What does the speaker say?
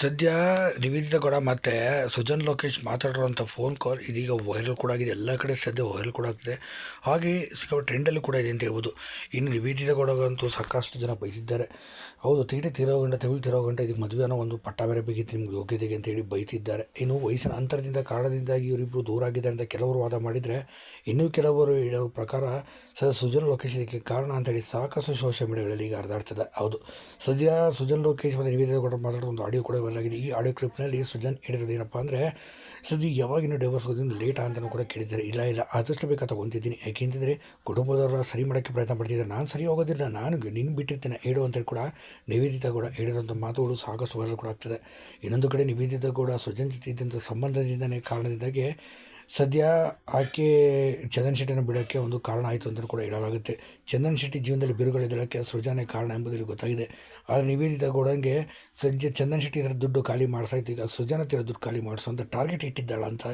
ಸದ್ಯ ನಿವೇದಿತ ಗೌಡ ಮತ್ತು ಸುಜನ್ ಲೋಕೇಶ್ ಮಾತಾಡಿರೋಂಥ ಫೋನ್ ಕಾಲ್ ಇದೀಗ ವೈರಲ್ ಕೂಡ ಆಗಿದೆ. ಎಲ್ಲ ಕಡೆ ಸದ್ಯ ವೈರಲ್ ಕೂಡ ಆಗ್ತಿದೆ. ಹಾಗೆ ಸಿಕ್ಕ ಟ್ರೆಂಡಲ್ಲಿ ಕೂಡ ಇದೆ ಅಂತ ಹೇಳ್ಬೋದು. ಇನ್ನು ನಿವೇದಿತ ಗೌಡಗಂತೂ ಸಾಕಷ್ಟು ಜನ ಬೈತಿದ್ದಾರೆ. ಹೌದು ತೀಟೆ ತಿರೋಗಂಟ ತೆವಳು ತಿರೋಗಂಟ ಇದಕ್ಕೆ ಮದುವೆ ಅನ್ನೋ ಒಂದು ಪಟ್ಟ ಬೇರೆ ಬೇಕಿತ್ತು ನಿಮ್ಗೆ ಯೋಗ್ಯತೆಗೆ ಅಂತ ಹೇಳಿ ಬೈತಿದ್ದಾರೆ. ಇನ್ನು ವಯಸ್ಸಿನ ಅಂತರದಿಂದ ಕಾರಣದಿಂದಾಗಿ ಇವರಿಬ್ಬರು ದೂರ ಆಗಿದ್ದಾರೆ ಅಂತ ಕೆಲವರು ವಾದ ಮಾಡಿದರೆ ಇನ್ನೂ ಕೆಲವರು ಹೇಳೋ ಪ್ರಕಾರ ಸರ್ ಸುಜನ್ ಲೋಕೇಶ್ ಇದಕ್ಕೆ ಕಾರಣ ಅಂತೇಳಿ ಸಾಕಷ್ಟು ಸೋಷಿಯಲ್ ಮೀಡಿಯಾಗಳಲ್ಲಿ ಈಗ ಹರಿದಾಡ್ತದೆ. ಹೌದು. ಸದ್ಯ ಸುಜನ್ ಲೋಕೇಶ್ ಮತ್ತು ನಿವೇದಿತ ಗೌಡ ಮಾತಾಡೋ ಒಂದು ಆಡಿಯೋ ಕೂಡ ಆಗಿದೆ ಈ ಆಡಿಯೋ ಕ್ಲಿಪ್ನಲ್ಲಿ ಸುಜನ್ ಹೇಳಿರೋದು ಏನಪ್ಪ ಅಂದರೆ ಸದ್ಯ ಯಾವಾಗಿನ ಡೈವರ್ಸ್ ಆಗೋದ್ರಿಂದ ಲೇಟ್ ಅಂತಲೂ ಕೂಡ ಕೇಳಿದ್ದಾರೆ. ಇಲ್ಲ ಇಲ್ಲ, ಆದಷ್ಟು ಬೇಕಾ ತಗೊತಿದ್ದೀನಿ. ಯಾಕೆಂತಂದರೆ ಕುಟುಂಬದವರ ಸರಿ ಮಾಡೋಕ್ಕೆ ಪ್ರಯತ್ನ ಪಡ್ತಿದ್ದಾರೆ. ನಾನು ಸರಿ ಹೋಗೋದಿಲ್ಲ ನಾನು ನಿನ್ನ ಬಿಟ್ಟಿರ್ತೇನೆ, ಹೇಳು ಅಂತೇಳಿ ಕೂಡ ನಿವೇದಿತ ಕೂಡ ಹೇಳಿರೋಂಥ ಮಾತುಗಳು ಸಾಕಷ್ಟು ವೈರಲ್ ಕೂಡ ಆಗ್ತದೆ. ಇನ್ನೊಂದು ಕಡೆ ನಿವೇದಿತ ಕೂಡ ಸುಜನ್ ಜೊತೆ ಇದ್ದಂಥ ಸಂಬಂಧದಿಂದನೇ ಕಾರಣದಿಂದಾಗಿ ಸದ್ಯ ಆಕೆ ಚಂದನ್ ಶೆಟ್ಟಿನ ಬಿಡೋಕ್ಕೆ ಒಂದು ಕಾರಣ ಆಯಿತು ಅಂತ ಕೂಡ ಹೇಳಲಾಗುತ್ತೆ. ಚಂದನ್ ಶೆಟ್ಟಿ ಜೀವನದಲ್ಲಿ ಬಿರುಗಾಳಿದಳಕ್ಕೆ ಸೃಜನೆ ಕಾರಣ ಎಂಬುದಲ್ಲಿ ಗೊತ್ತಾಗಿದೆ. ಆದರೆ ನಿವೇದಿತ ಗೌಡಂಗೆ ಸದ್ಯ ಚಂದನ್ ಶೆಟ್ಟಿ ಇದರ ದುಡ್ಡು ಖಾಲಿ ಮಾಡಿಸಾಯ್ತು ಈಗ ಸೃಜನ ತೀರ ದುಡ್ಡು ಖಾಲಿ ಮಾಡಿಸೋ ಅಂತ ಟಾರ್ಗೆಟ್ ಇಟ್ಟಿದ್ದಾಳ ಅಂತ